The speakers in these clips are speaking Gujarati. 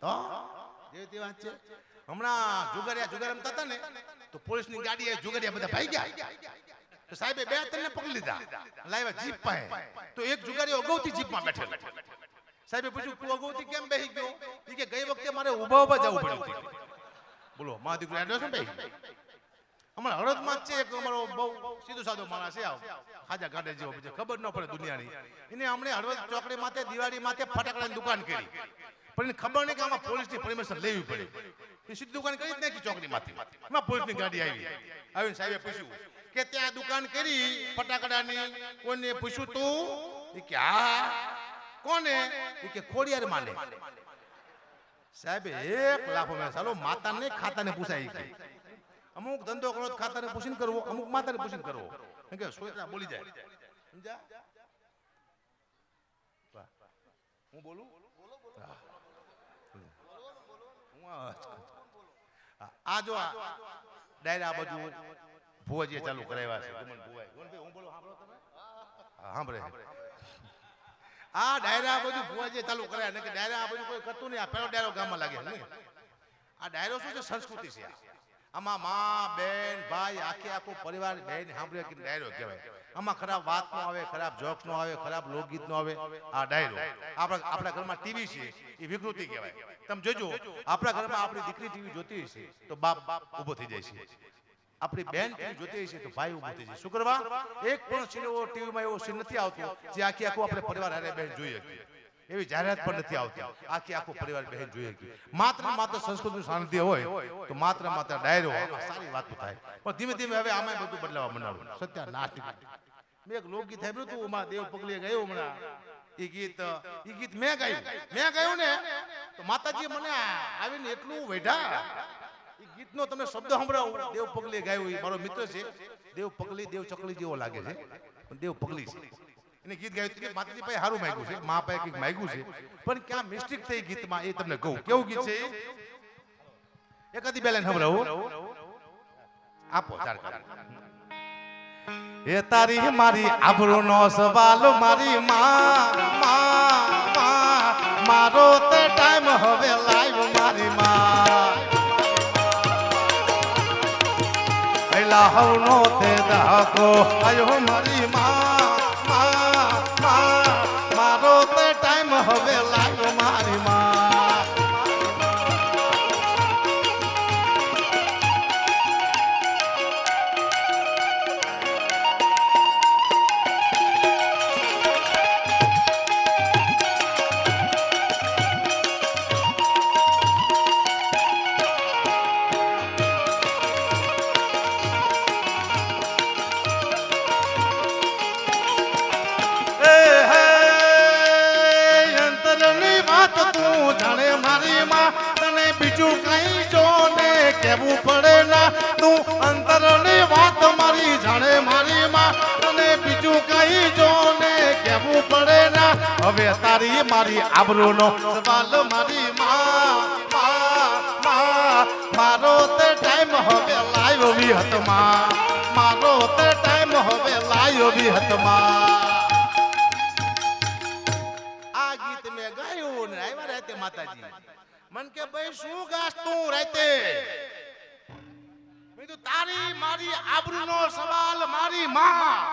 તો? જે તે વાત હમણાં જુગારિયા જુગાર રમતા હતા ને, તો પોલીસની ગાડીએ જુગારિયા બધા ભાઈ ગયા. તો સાહેબે બે ત્રણને પકડી લીધા. લાવ્યા જીપ પાસે. તો એક જુગારી અગાઉથી જીપમાં બેઠેલો. સાહેબે પૂછ્યું, તું અગાઉથી કેમ બેસી ગયો? કે, ગઈ વખતે મારે ઊભા ઊભા જવું પડ્યું. બોલો મા દીકરો એડ્રેસ બેસી હમણાં હળદમાં છે એક અમારો બહુ સીધો સાધો માણસ છે ખાજા ગાડે જેવો બીજો. ખબર ન પડે દુનિયાની. એને હમણે હળવદ ચોકડી માથે, દિવાળી માથે ફટાકડાની દુકાન કરી. પણ એને ખબર નહીં કે આમાં પોલીસની પરમિશન લેવી પડે. એ સીધી દુકાન કરી જ નાખી ચોકડી માંથી. એમાં પોલીસની ગાડી આવી. આવીને સાહેબે પૂછ્યું કે ત્યાં દુકાન કરી? ફટાકડાની. કોને પૂછ્યું તું? કે, હા. કોને? કે, ખોડિયાર માને સાહેબ એક લાફો મેં ચાલો માતાને ખાતાને પૂછાય અમુક ધંધો કરો ખાતા ખાતાને પૂછીને કરવો અમુક માતાને પૂછીને કરવો. કે સોયરા બોલી જાય? સમજ્યા? હું બોલું? આ- જો આ ડાયરા આ બાજુ ભુવાજીએ ચાલુ કરાવ્યા છે. ગુમન ભુવાએ. ગુમનભાઈ, હું બોલું? સાંભળો તમે? સાંભળે. આ ડાયરા આ બધું ભુવાજીએ ચાલુ કરાયા ને કે ડાયરા આ બધું કોઈ કરતું નહીં. આ પેલો ડાયરો ગામમાં લાગે. નહીં આ ડાયરો શું છે? સંસ્કૃતિ છે આ. આમાં માં, બેન, ભાઈ, આખે આખો પરિવાર બેન સાંભળે કે ડાયરો કહેવાય. આમાં ખરાબ વાત નો આવે, ખરાબ જોક્સ નો આવે, ખરાબ લોકગીત નો આવે, આ ડાયરો. આપણા આપણા ઘરમાં ટીવી છે, એ વિકૃતિ કહેવાય. તમે જોજો, આપણા ઘરમાં આપણી દીકરી ટીવી જોતી હશે, તો બાપ ઊભો થઈ જાય છે. આપણી બેન ટીવી જોતી હશે, તો ભાઈ ઊભો થઈ જાય. શું કરવા? એક પણ સીન એવો ટીવીમાં એવો સીન નથી આવતો, જે આખી આખું આપણે પરિવાર હારે બેન જોઈએ એવી જાહેરાત પણ નથી આવતી. આખી આખો પરિવાર બહેન જોઈએ કે માત્ર માત્ર સંસ્કૃતિનું સાનિધ્ય હોય તો માત્ર માત્ર ડાયરો સારી વાતો થાય. પણ ધીમે ધીમે હવે આમાં બધું બદલાવા માંડ્યું સત્યાનાશ નીકળ્યું. મેં એક લોકગીત સાંભળ્યું હતું, ઉમા દેવ પગલે ગયો હમણાં. એ ગીત એ ગીત મેં ગાયું. મેં ગાયું ને તો માતાજી મને આવીને એટલું વેઢા. એ ગીતનો તમને શબ્દ સંભળાવું. દેવ પગલે ગાયું એ મારો મિત્ર છે. દેવ પગલી, દેવ ચકલી જેવો લાગે છે. પણ દેવ પગલી છે. એને ગીત ગાયું કે માતાજી પાસે સારું માંગ્યું છે, મા પાસે કંઈક માંગ્યું છે. પણ ક્યાં મિસ્ટેક થઈ ગીતમાં એ તમને કહું, કેવું ગીત છે? એકાદી બેલેન સંભળાવું. આપો. એ તારી મારી આબરૂનો સવાલ, મારી માં મારો તે ટાઈમ હવે લાઈવ મારી માં. પહેલા હવનો તે દાખો આયો મારી માં. માં માં મારો તે હવે તારી મારી આબરૂનો. સવાલ મારી માં. મારો તે ટાઈમ હવે લાયો બી હતમાં મારો તે ટાઈમ હવે લાવ્યો વિહતમાં. આ ગીત મેં ગાયું ને આવ્યા રાતે માતાજી. મન કે ભાઈ, શું ગાસ તું રાતે? તારી મારી આબરૂનો સવાલ મારી માં.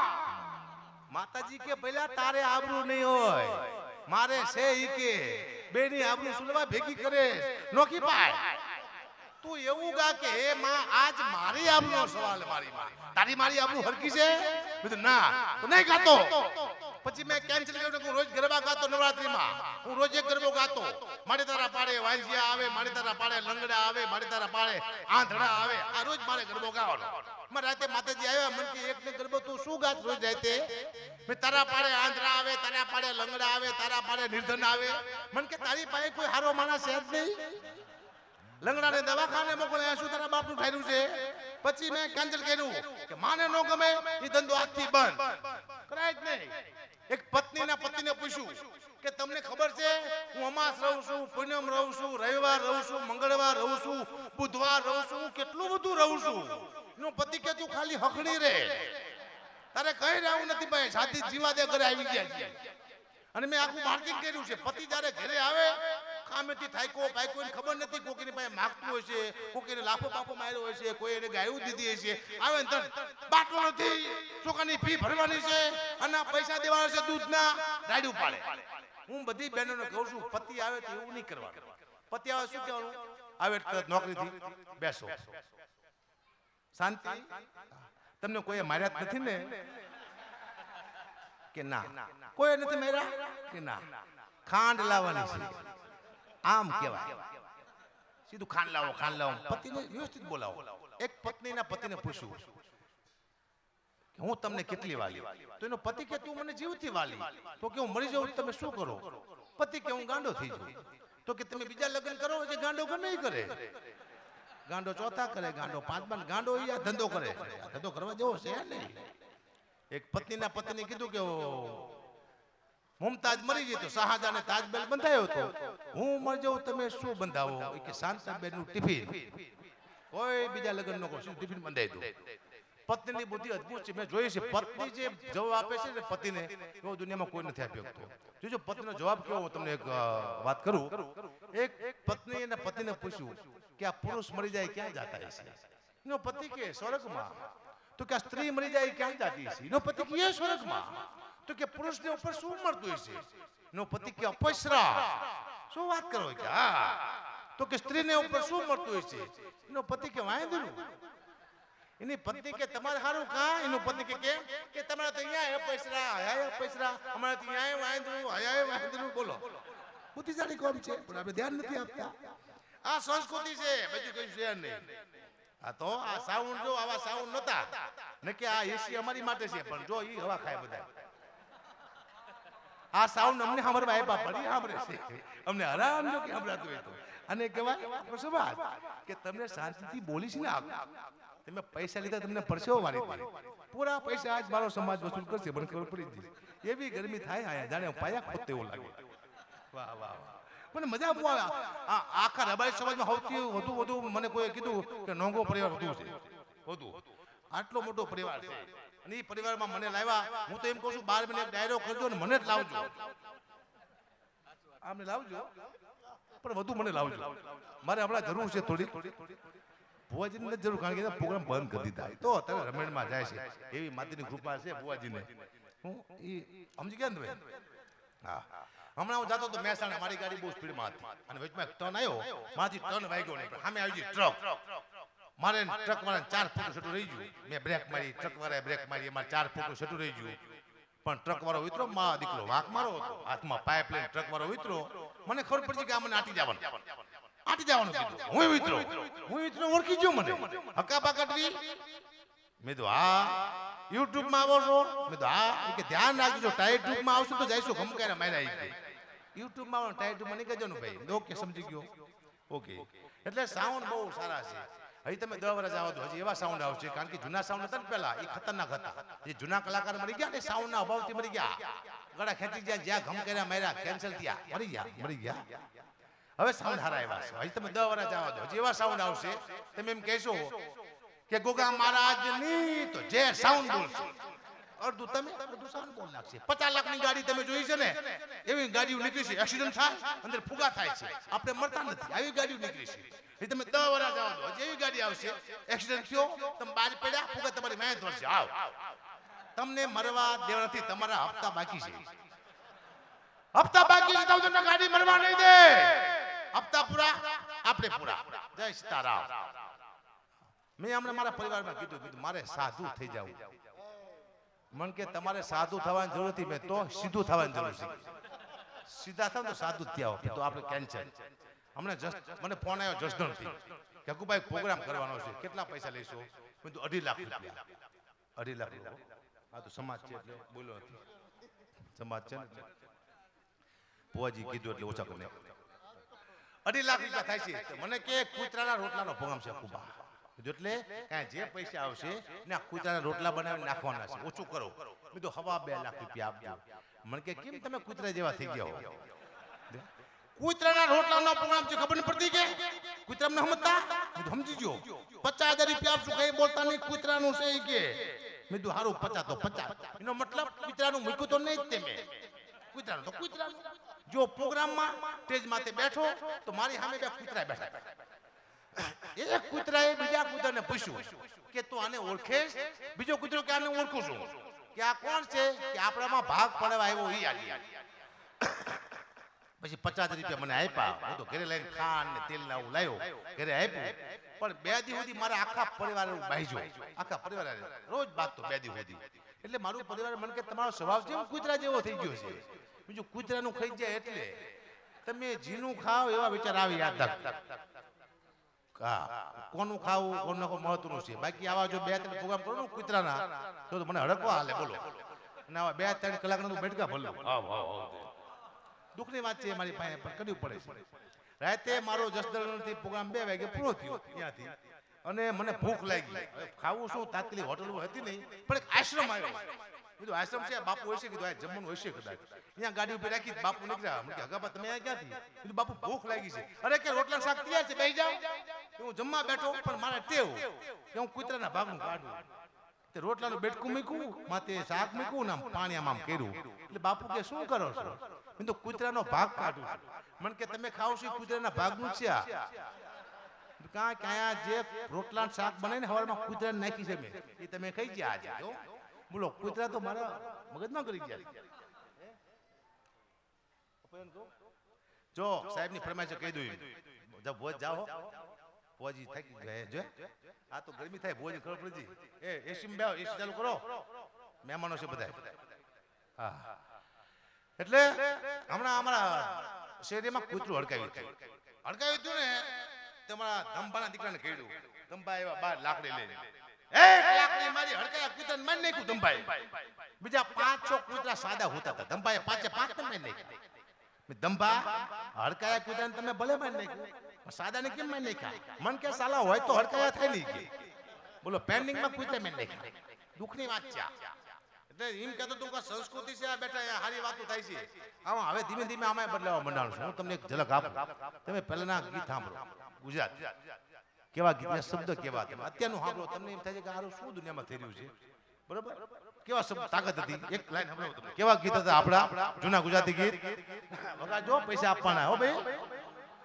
માતાજી કે પહેલા તારે આબરૂ નહીં હોય? મારે છે ઈ કે, બેની આબરૂ સુલવા ભેગી કરે, નોખી પાય તું એવું ગા કે, હે માં, આજ મારી આબરૂ સવાલ મારી મારી તારી મારી આબરૂ હરકી છે? ના. તો નહીં ગાતો પછી મેં કેન્સલ કર્યું હું રોજ ગરબા ગાતો નવરાત્રીમાં. હું રોજ એક ગરબો ગાતો. મારે તારા પાડે વાંજિયા આવે, મારે તારા પાડે લંગડા આવે, મારે તારા પાડે આંધળા આવે. આ રોજ મારે ગરબો ગાવાનો. મારે રાતે માતાજી આવ્યા, મન કે એક ગરબો તું શું ગાત રોજ રાતે? મેં, તારા પાડે આંધળા આવે, તારા પાડે લંગડા આવે, તારા પાડે નિર્ધન આવે. મન કે તારી પાસે કોઈ હારો માણસ છે જ નહીં. લંગડાને દવાખાને મોકલે શું તારા બાપનું ઠાર્યું છે? પછી મેં કેન્સલ કર્યું કે, માને નો ગમે એ ધંધો આજથી બંધ. કરાય જ નહીં. એક પત્નીના પતિને પૂછ્યું કે, તમને ખબર છે, હું અમાસ રહું છું, પૂનમ રહું છું, રવિવાર રહું છું, મંગળવાર રહું છું, બુધવાર રહું છું, હું કેટલું બધું રહું છું? એનો પતિ કે, તું ખાલી હખડી રે. તારે કઈ રહેવું નથી ભાઈ, સાથી જીવા દે ઘરે આવી ગયા છે અને મેં આખું માર્કિંગ કર્યું છે. પતિ જ્યારે ઘરે આવે આમેથી થાયકો પાયકો એને ખબર નથી કોકીને પાસે માગતું હોય છે કોક લાફો બાફો માર્યો છે, કોઈ એને ગાયું દીધી હશે આવે ને બાટલો નથી છોકરાની ફી ભરવાની છે અને પૈસા દેવાના છે દૂધના. રાડ્યું પાડે. હું બધી બહેનોને કહું છું, પતિ આવે તો એવું નહીં કરવાનું. પતિ આવે શું કહેવાનું? આવે નોકરીથી બેસો. શાંતિ? તમને કોઈ માર્યા નથી ને? કે ના? કોઈ નથી માર્યા? કે ના? ખાંડ લાવવાની છે. આમ કહેવાય. સીધું ખાંડ લાવો ખાંડ લાવો પતિને વ્યવસ્થિત બોલાવો. એક પત્નીના પતિને પૂછ્યું કે હું તમને કેટલી વાલી? તો એનો પતિ કે તું મને જીવથી વાલી? તો કે હું મરી જાઉં તમે શું કરો? પતિ કે હું ગાંડો થઈ જાઉં? તો કે તમે બીજા લગ્ન કરો જે ગાંડો કે નહીં કરે? ગાંડો ચોથા કરે ગાંડો પાંચમા ગાંડો આ ધંધો કરે. ધંધો કરવા જેવો છે નહીં. એક પત્નીના પતિને કીધું કે મુમતાજ મરી ગઈ તો શાહજહાને તાજમહેલ બંધાયો હતો. હું મરી જાઉં તમે શું બંધાવો? કે શાંતાબેનનું ટિફિન. કોઈ બીજા લગ્ન નો શું ટિફિન બંધાઈ દો. પત્નીની બુદ્ધિ અદ્ભુત છે. મેં જોઈ છે, પત્ની જે જવાબ આપે છે ને પતિને, એવો દુનિયામાં કોઈ નથી આપ્યો હતો જોજો પત્નીનો જવાબ કેવો, હું તમને એક વાત કરું. એક પત્ની અને પતિને પૂછ્યું કે આ પુરુષ મરી જાય ક્યાં જાતા હશે? એનો પતિ કે સ્વર્ગમાં? તો કે આ સ્ત્રી મરી જાય ક્યાં જાતી હશે? એનો પતિ કે સ્વર્ગમાં? તો કે પુરુષને ઉપર શું મળતું હશે? એનો પતિ કે અપસરા. શું વાત કરો કે હા. તો કે સ્ત્રીને ઉપર શું મળતું હશે? એનો પતિ કે વાંદરું. એની પત્ની કે તમારે સારું કા? એનું પતિ કે કેમ? કે તમારે તો અહીંયા પૈસા આયા પૈસરા અમારે તો અહીંયા વાંદરું આયા વાંદરું. બોલો. બુદ્ધિશાળી કોમ છે? પણ આપણે ધ્યાન નથી આપતા. આ સંસ્કૃતિ છે બીજું કઈ છે નહીં. આ તો આ સાઉન્ડ જો આવા સાઉન્ડ નતા. ને કે આ એસી અમારી માટે છે પણ જો ઈ હવા ખાય બધા આ સાઉન્ડ અમને સાંભળવા આપ્યા ફરી સાંભળે છે. અમને આરામ જો કે સાંભળાતું હોય તો. અને કહેવાય સમાજ કે તમને શાંતિથી બોલીશ ને આપ. તમે પૈસા લીધા તમને પરસેવો વાળી પૂરા પૈસા આજ મારો સમાજ વસૂલ કરશે મને ખબર પડી જશે એવી ગરમી થાય આયા જાણે પાયા ખોતે એવું લાગે. વાહ વાહ વાહ. મને મજા બહુ આવે. આખા રબારી સમાજમાં સૌથી વધુ વધુ મને કોઈ કીધું કે નોંગો પરિવાર વધુ છે. વધુ. આટલો મોટો પરિવાર છે. અને એ પરિવારમાં મને લાવ્યા. હું તો એમ કહું છું, બાર મહિને ડાયરો કરજો ને મને જ લાવજો. આમને લાવજો, પણ વધુ મને લાવજો. મારે હમણાં જરૂર છે થોડી ભુવાજીને નથી જરૂર, કારણ કે પ્રોગ્રામ બંધ કરી દીધા. તો અત્યારે રમેણમાં જાય છે. એવી માતાની કૃપા છે ભુવાજીને. હું એ સમજી ગયા ને તમે? હા. હમણાં હું જતો તો મહેસાણા, મારી ગાડી બહુ સ્પીડમાં હતી. અને વચમાં ટર્ન આવ્યો. માથી ટર્ન વાગ્યો નહીં. સામે આવી ગઈ ટ્રક. મારે ટ્રક વાળા ચાર ફૂટ છટું રહી ગયું. મેં બ્રેક મારી ટ્રક વાળા બ્રેક મારી, એમાં ચાર ફૂટ છટું રહી ગયું. પણ ટ્રક વાળો ઉતરો, મા દીકરો વાંક મારો હાથમાં પાઇપ લઈને ટ્રક વાળો ઉતરો. મને ખબર પડી કે આ મને આટી જવાનું. આટી જવાનું કીધું. હું ઉતરો. હું ઉતરો, ઓળખી ગયો મને. હકા પાકટવી મેં કીધું, હા યુટ્યુબમાં આવો છો? મેં કીધું, હા. કે, ધ્યાન રાખજો ટાઈટમાં આવશું તો જઈશું ખમકારે મારે આવી ગઈ યુટ્યુબમાં ટાઈટમાં મને કહેજો ને ભાઈ. ઓકે, સમજી ગયો. ઓકે. એટલે સાઉન્ડ બહુ સારા છે. હજી તમે દસ વર્ષ આવો તો હજી એવા સાઉન્ડ આવશે, કારણ કે જૂના સાઉન્ડ હતા ને પેલા એ ખતરનાક હતા. જે જૂના કલાકાર મરી ગયા ને સાઉન્ડ ના અભાવથી મરી ગયા. ગળા ખેંચી ગયા, જ્યાં ઘમ કર્યા, માર્યા કેન્સલ થયા. મરી ગયા મરી ગયા. હવે સાઉન્ડ હારા એવા છે. હજી તમે દસ વર્ષ આવો તો હજી એવા સાઉન્ડ આવશે. તમે એમ કહેશો કે ગોગા મહારાજની તો જે સાઉન્ડ બોલશે. અડધું તમે, અડધું સાન કોણ નાખશે? પચાસ લાખની ગાડી તમે જોઈ છે ને? એવી ગાડીઓ નીકળી છે એક્સિડન્ટ થાય, અંદર ફુગા થાય છે. આપણે મરતા નથી, આવી ગાડીઓ નીકળી છે. તમે દસ વર્ષ જાઓ તો જેવી ગાડી આવશે એક્સિડન્ટ થયો, તમે બહાર પડ્યા, ફુગા તમારી મહેનત વર્ષે આવ. તમને મરવા દેવા નથી તમારા હપ્તા બાકી છે. હપ્તા બાકી છે તો ગાડી મરવા નહીં દે. હપ્તા પૂરા, આપણે પૂરા. જય સીતારામ. મેં હમણાં મારા પરિવારમાં કીધું કીધું, મારે સાધુ થઈ જવું. મન કે તમારે સાધુ થવાની જરૂર નથી મેં, તો સીધું થવાની જરૂર છે સીધા થાવ તો સાધુ થયા હોય તો આપણે કેન્સલ હમણાં જસ્ટ, મને ફોન આવ્યો જસદણથી કે હકુભાઈ પ્રોગ્રામ કરવાનો છે, કેટલા પૈસા લઈશું? મેં તો અઢી લાખ રૂપિયા. અઢી લાખ રૂપિયા. આ તો સમાજ છે એટલે બોલો નથી. સમાજ છે ને? ભુવાજી કીધું એટલે ઓછા કરી અઢી લાખ રૂપિયા થાય છે. મને કે, કૂતરાના રોટલાનો પ્રોગ્રામ છે કુબા એટલે કાંઈ જે પૈસા આવશે ને આ કૂતરાના રોટલા બનાવી નાખવાના છે. ઓછું કરો. મેં તો હવા બે લાખ રૂપિયા આપજો. મને કે કેમ તમે કૂતરા જેવા થઈ ગયા હો? કૂતરાના રોટલાનો પ્રોગ્રામ છે ખબર નહીં પડતી કે? કૂતરા મને સમજતા સમજી ગયો પચાસ હજાર રૂપિયા આપશું કઈ બોલતા નહીં કૂતરાનું છે કે. મેં તો હારું પચાસ તો પચાસ. એનો મતલબ કૂતરાનું મૂક્યું તો નહીં જ તે મેં. કૂતરાનું તો કૂતરાનું. જો પ્રોગ્રામમાં સ્ટેજ માથે બેઠો તો મારી સામે બે કૂતરા બેઠા. એક કૂતરાએ બીજા કૂતરાને પૂછ્યું કે તું આને ઓળખે બીજો કૂતરો કે આને ઓળખું છું? કે આ કોણ છે? કે આપણામાં ભાગ પડવા આવ્યો ઈ આલી પછી પચાસ રૂપિયા મને આપ્યા. હું તો ઘરે લઈને ખાંડ ને તેલ લાવું લાવ્યો ઘરે આપ્યું. પણ બે દી સુધી મારા આખા પરિવાર બાઈજો આખા પરિવાર રોજ બાંધતો બે દી એટલે મારું પરિવાર મને કે તમારો સ્વભાવ જેમ કૂતરા જેવો થઈ ગયો છે. બીજું કૂતરાનું ખાઈ જાય એટલે તમે જીનું ખાવ એવા વિચાર આવી યાદ હા કોનું ખાવું કોનું મહત્વનું છે? બાકી આવા જો બે ત્રણ પ્રોગ્રામ કરો ને કૂતરાના તો મને હડકવા હાલે બોલો. અને આવા બે ત્રણ કલાકના બેઠકા ભલો દુઃખની વાત છે મારી પાસે પણ કરવી પડે છે. રાતે મારો જસદણથી પ્રોગ્રામ બે વાગે પૂરો થયો ત્યાંથી. અને મને ભૂખ લાગી. ખાવું શું? તાત્કાલિક હોટલ હતી નહીં પણ એક આશ્રમ આવ્યો. કીધું આશ્રમ છે? બાપુ હશે? કીધું આ જમવાનું હશે કદાચ. અહીંયા ગાડી ઉપર રાખી બાપુ નીકળ્યા. હગાબા તમે ક્યાંથી? કીધું બાપુ ભૂખ લાગી છે. અરે કે રોટલા શાક તૈયાર છે? બેસી જાઓ. હું જમવા બેઠો પણ મારે ટેવ કે હું કૂતરાના ભાગનું કાઢું. તે રોટલાનું બેટકું મૂક્યું માથે શાક મૂક્યું ને આમ પાણી આમ કર્યું. એટલે બાપુ કે શું કરો છો? મેં તો કૂતરાનો ભાગ કાઢું મને કે તમે ખાવ છો કુતરાના ભાગનું છે આ? કાં ક્યાં જે રોટલા શાક બનાવીને હવારમાં કૂતરાને નાખી છે મેં એ તમે કહી ગયા આજે બોલો કૂતરા તો મારા મગજમાં કરી ગયા જો સાહેબની ફરમાઈશ કહી દઉં જબ ભોજ જાઓ. ભોજી થાકી ગયા. જો. આ તો ગરમી થાય ભોજ ખળપળજી એ એસી બે એસી ચાલુ કરો. મહેમાનો છે બધા. હા. એટલે હમણાં અમારા શેરીમાં કૂતરું હડકાવ્યું હતું. હડકાવ્યું હતું ને તમારા ધંભાના દીકરાને કહ્યું ધંભા એવા બાર લાકડી લઈને. એક લાકડી મારી હડકાયા કૂતરાને બીજા પાંચ છ કૂતરા સાદા હોતા ધંભાએ પાંચે પાંચ ને મારી નાખ્યા. હડકાયા કૂતરાને તમે ભલે મારી નાખ્યું. સાદાને કેમ મેં નાખ્યા મન કે સાલા હોય તો હડકાયા થઈ નહીં કે બોલો પેન્ડિંગમાં કુતે મેં નાખ્યા દુઃખની વાત છે એટલે એમ કહેતો તું કે સંસ્કૃતિ છે આ બેટા સારી વાતો થાય છે. આમાં હવે ધીમે ધીમે આમાં બદલાવા મંડાણ છું. હું તમને એક ઝલક આપું. તમે પહેલાના ગીત સાંભળો. ગુજરાત. કેવા ગીતના શબ્દ કેવા તમે અત્યારનું સાંભળો. તમને એમ થાય છે કે હારું શું દુનિયામાં થઈ રહ્યું છે? બરોબર? કેવા શબ્દ તાકાત હતી? એક લાઈન સાંભળો તમે. કેવા ગીત હતા આપણા? જૂના ગુજરાતી ગીત? જો પૈસા આપવાના હો ભાઈ.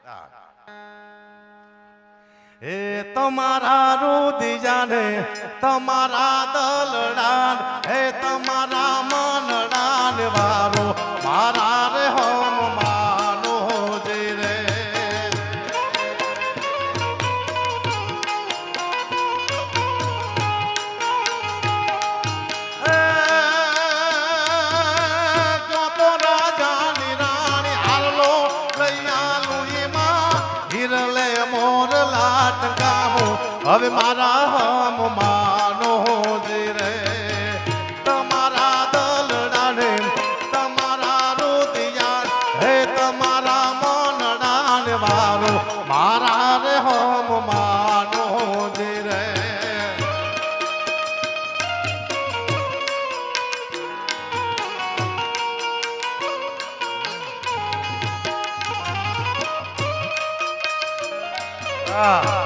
હા. એ તમારા રુદિજાને તમારા દલડાન એ તમારા મનડાન વારો મારા રે હમ લાટકાવો હવે મારા હમ માનો જી રે. તમારા દલડાને, તમારા રુદિયાન, હે તમારા મનડાન વારો. મારા રે હમ માનો જી રે. હા.